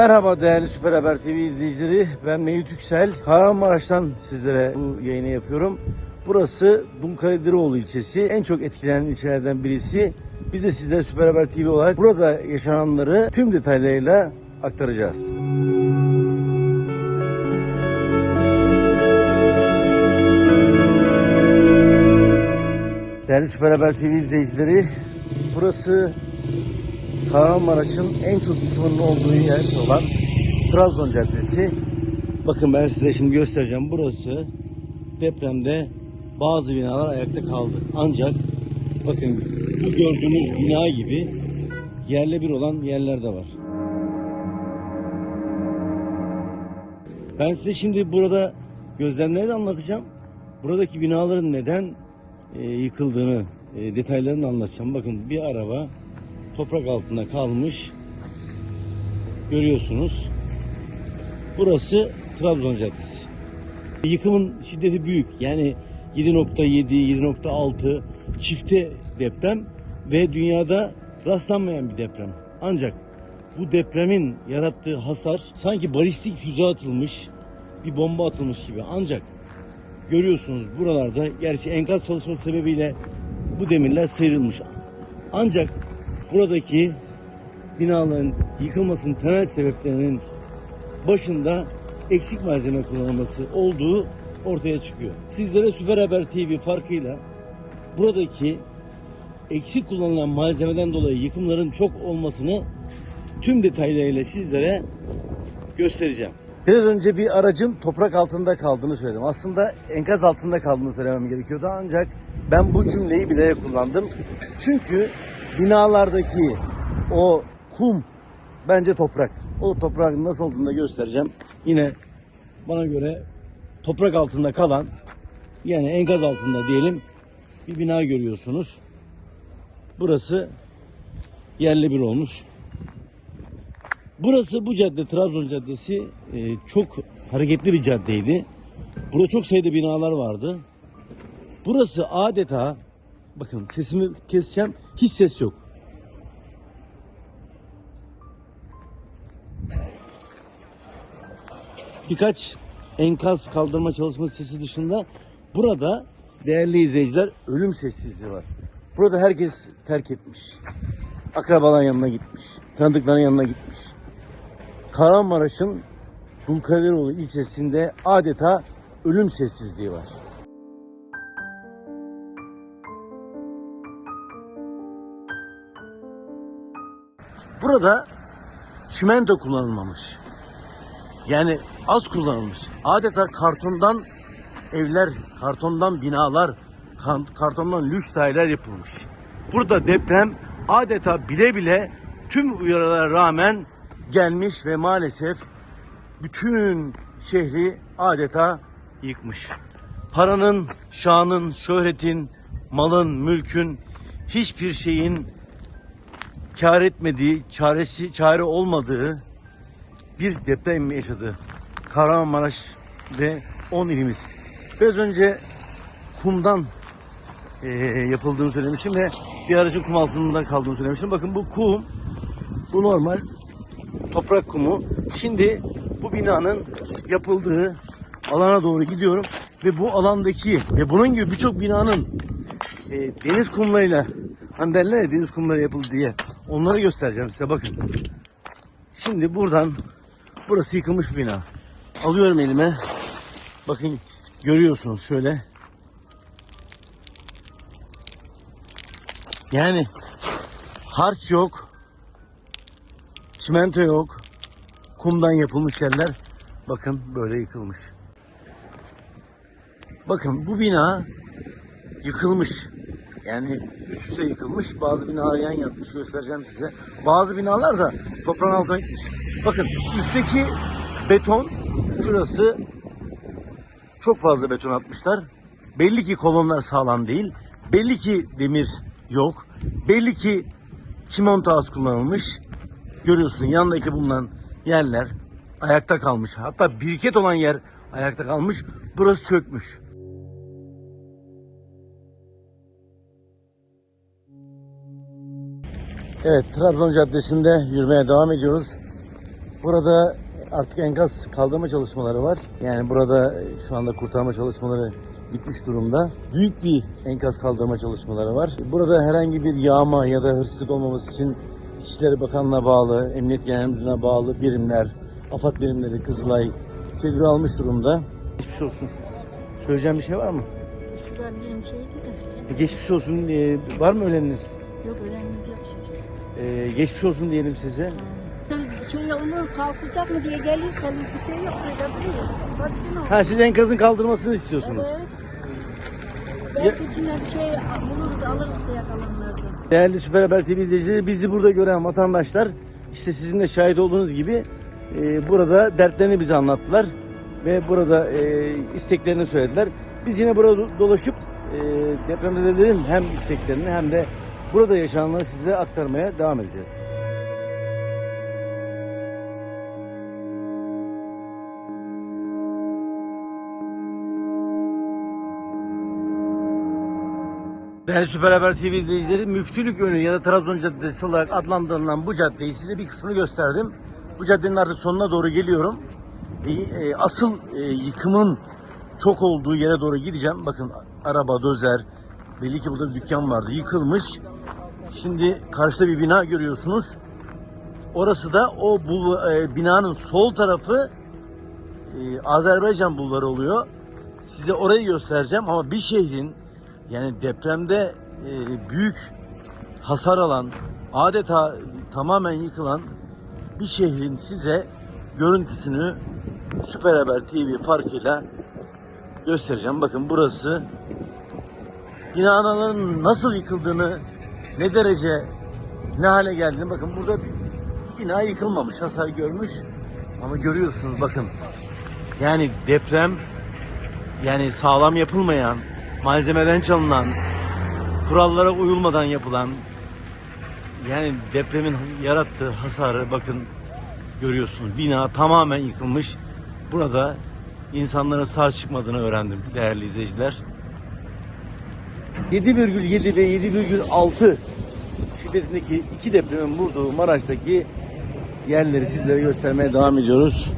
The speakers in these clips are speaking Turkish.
Merhaba değerli Süper Haber TV izleyicileri. Ben Mevlüt Yüksel. Kahramanmaraş'tan sizlere bu yayını yapıyorum. Burası Dulkadiroğlu ilçesi. En çok etkilenen ilçelerden birisi. Biz de sizlere Süper Haber TV olarak burada yaşananları tüm detaylarıyla aktaracağız. Değerli Süper Haber TV izleyicileri, burası Kahramanmaraş'ın en çok yıkımının olduğu yer olan Trabzon Caddesi. Bakın ben size şimdi göstereceğim. Burası depremde bazı binalar ayakta kaldı. Ancak bakın bu gördüğünüz bina gibi yerle bir olan yerler de var. Ben size şimdi burada gözlemleri de anlatacağım. Buradaki binaların neden e, yıkıldığını, e, detaylarını anlatacağım. Bakın bir araba toprak altında kalmış. Görüyorsunuz. Burası Trabzon Caddesi. Yıkımın şiddeti büyük. Yani 7.7, 7.6 çifte deprem ve dünyada rastlanmayan bir deprem. Ancak bu depremin yarattığı hasar sanki balistik füze atılmış, bir bomba atılmış gibi. Ancak görüyorsunuz buralarda gerçi enkaz çalışması sebebiyle bu demirler sıyrılmış. Ancak buradaki binaların yıkılmasının temel sebeplerinin başında eksik malzeme kullanılması olduğu ortaya çıkıyor. Sizlere Süper Haber TV farkıyla buradaki eksik kullanılan malzemeden dolayı yıkımların çok olmasını tüm detaylarıyla sizlere göstereceğim. Biraz önce bir aracın toprak altında kaldığını söyledim. Aslında enkaz altında kaldığını söylemem gerekiyordu ancak ben bu cümleyi bilerek kullandım. Çünkü binalardaki o kum bence toprak. O toprağın nasıl olduğunu da göstereceğim. Yine bana göre toprak altında kalan yani enkaz altında diyelim bir bina görüyorsunuz. Burası yerli bir olmuş. Burası bu cadde Trabzon Caddesi e, çok hareketli bir caddeydi. Burada çok sayıda binalar vardı. Burası adeta bakın sesimi keseceğim hiç ses yok. Birkaç enkaz kaldırma çalışması sesi dışında burada değerli izleyiciler ölüm sessizliği var. Burada herkes terk etmiş. Akrabaların yanına gitmiş. Tanıdıkların yanına gitmiş. Kahramanmaraş'ın Dulkadiroğlu ilçesinde adeta ölüm sessizliği var. Burada çimento kullanılmamış. Yani az kullanılmış. Adeta kartondan evler, kartondan binalar, kartondan lüks daireler yapılmış. Burada deprem adeta bile bile tüm uyarılara rağmen gelmiş ve maalesef bütün şehri adeta yıkmış. Paranın, şanın, şöhretin, malın, mülkün hiçbir şeyin kar etmediği, çaresi, çare olmadığı bir deprem yaşadı. Kahramanmaraş ve 10 ilimiz. Biraz önce kumdan eee, yapıldığını söylemiştim ve bir aracın kum altında kaldığını söylemiştim. Bakın bu kum, bu normal toprak kumu. Şimdi bu binanın yapıldığı alana doğru gidiyorum ve bu alandaki ve bunun gibi birçok binanın eee, deniz kumlarıyla hani derler ya deniz kumları yapıldı diye onları göstereceğim size bakın. Şimdi buradan burası yıkılmış bina. Alıyorum elime. Bakın görüyorsunuz şöyle. Yani harç yok. Çimento yok. Kumdan yapılmış yerler. Bakın böyle yıkılmış. Bakın bu bina yıkılmış. Yani üst üste yıkılmış. Bazı binalar yan yatmış göstereceğim size. Bazı binalar da toprağın altına gitmiş. Bakın üstteki beton şurası çok fazla beton atmışlar. Belli ki kolonlar sağlam değil. Belli ki demir yok. Belli ki çimento az kullanılmış. Görüyorsun yandaki bulunan yerler ayakta kalmış. Hatta biriket olan yer ayakta kalmış. Burası çökmüş. Evet Trabzon Caddesi'nde yürümeye devam ediyoruz. Burada artık enkaz kaldırma çalışmaları var. Yani burada şu anda kurtarma çalışmaları bitmiş durumda. Büyük bir enkaz kaldırma çalışmaları var. Burada herhangi bir yağma ya da hırsızlık olmaması için İçişleri Bakanlığı'na bağlı, Emniyet Genel Müdürlüğü'ne bağlı birimler, AFAD birimleri, Kızılay tedbir almış durumda. Geçmiş olsun. Söyleyeceğim bir şey var mı? Şurada bizim şeydi de. E, Geçmiş olsun. e, var mı öleniniz? Yok öğrenimiz yok çocuk. E, geçmiş olsun diyelim size. Şey olur kalkacak mı diye. Kalın bir şey yok. Böyle duruyor. Oldu? Ha siz enkazın kaldırmasını istiyorsunuz. Evet. Belki içinden bir şey buluruz alırız da yakalanlardan. Değerli Süper Haber TV izleyicileri, bizi burada gören vatandaşlar işte sizin de şahit olduğunuz gibi e, burada dertlerini bize anlattılar ve burada e, isteklerini söylediler. Biz yine burada do- dolaşıp e, depremzedelerin hem isteklerini hem de burada yaşananları size aktarmaya devam edeceğiz. Değerli Süper Haber TV izleyicileri, Müftülük Önü ya da Trabzon Caddesi olarak adlandırılan bu caddeyi size bir kısmını gösterdim. Bu caddenin artık sonuna doğru geliyorum. E, asıl e, yıkımın çok olduğu yere doğru gideceğim. Bakın araba, dozer, belli ki burada bir dükkan vardı, yıkılmış. Şimdi karşıda bir bina görüyorsunuz. Orası da o bul- e, binanın sol tarafı e, Azerbaycan bulvarı oluyor. Size orayı göstereceğim ama bir şehrin yani depremde e, büyük hasar alan, adeta tamamen yıkılan bir şehrin size görüntüsünü Süper Haber TV farkıyla göstereceğim. Bakın burası binaların nasıl yıkıldığını, ne derece ne hale geldiğini bakın burada bir bina yıkılmamış, hasar görmüş ama görüyorsunuz bakın yani deprem yani sağlam yapılmayan, malzemeden çalınan, kurallara uyulmadan yapılan yani depremin yarattığı hasarı bakın görüyorsunuz. Bina tamamen yıkılmış. Burada insanların sağ çıkmadığını öğrendim değerli izleyiciler. 7,7 ve 7,6 şiddetindeki iki depremin vurduğu Maraş'taki yerleri sizlere göstermeye devam ediyoruz.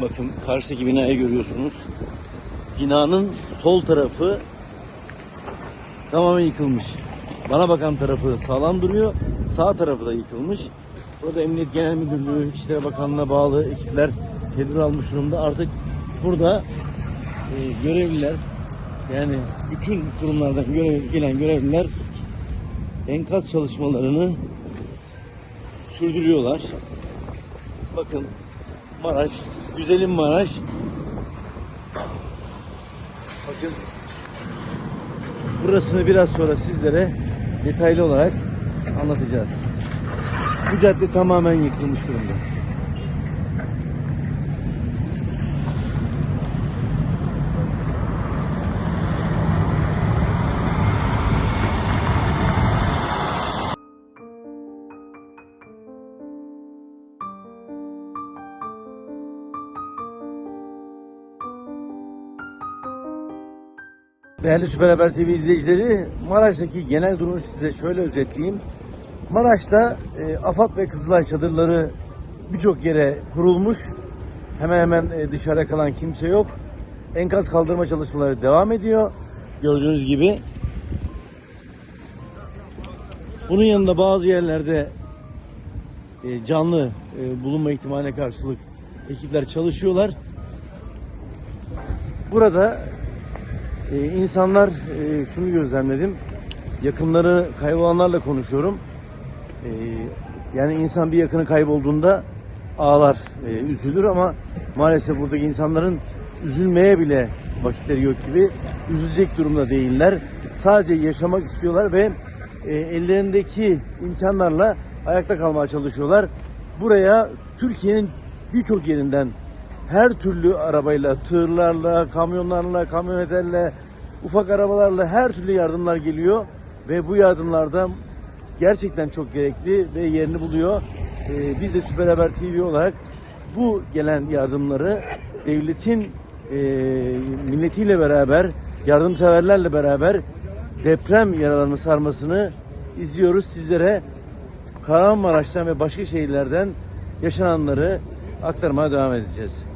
Bakın karşıdaki binayı görüyorsunuz. Binanın sol tarafı tamamen yıkılmış. Bana bakan tarafı sağlam duruyor. Sağ tarafı da yıkılmış. Burada Emniyet Genel Müdürlüğü, İçişleri Bakanlığı'na bağlı ekipler tedbir almış durumda. Artık burada e, görevliler yani bütün kurumlardan görev, gelen görevliler enkaz çalışmalarını sürdürüyorlar. Bakın Maraş, güzelim Maraş. Bakın burasını biraz sonra sizlere detaylı olarak anlatacağız. Bu cadde tamamen yıkılmış durumda. Değerli Süper Haber TV izleyicileri, Maraş'taki genel durumu size şöyle özetleyeyim. Maraş'ta e, AFAD ve Kızılay çadırları birçok yere kurulmuş. Hemen hemen e, dışarıda kalan kimse yok. Enkaz kaldırma çalışmaları devam ediyor. Gördüğünüz gibi. Bunun yanında bazı yerlerde e, canlı e, bulunma ihtimaline karşılık ekipler çalışıyorlar. Burada ee, insanlar e, şunu gözlemledim. Yakınları kaybolanlarla konuşuyorum. Ee, yani insan bir yakını kaybolduğunda ağlar, e, üzülür ama maalesef buradaki insanların üzülmeye bile vakitleri yok gibi üzülecek durumda değiller. Sadece yaşamak istiyorlar ve e, ellerindeki imkanlarla ayakta kalmaya çalışıyorlar. Buraya Türkiye'nin birçok yerinden her türlü arabayla, tırlarla, kamyonlarla, kamyonetlerle, ufak arabalarla her türlü yardımlar geliyor ve bu yardımlardan gerçekten çok gerekli ve yerini buluyor. Ee, biz de Süper Haber TV olarak bu gelen yardımları devletin e, milletiyle beraber, yardımseverlerle beraber deprem yaralarını sarmasını izliyoruz. Sizlere Kahramanmaraş'tan ve başka şehirlerden yaşananları aktarmaya devam edeceğiz.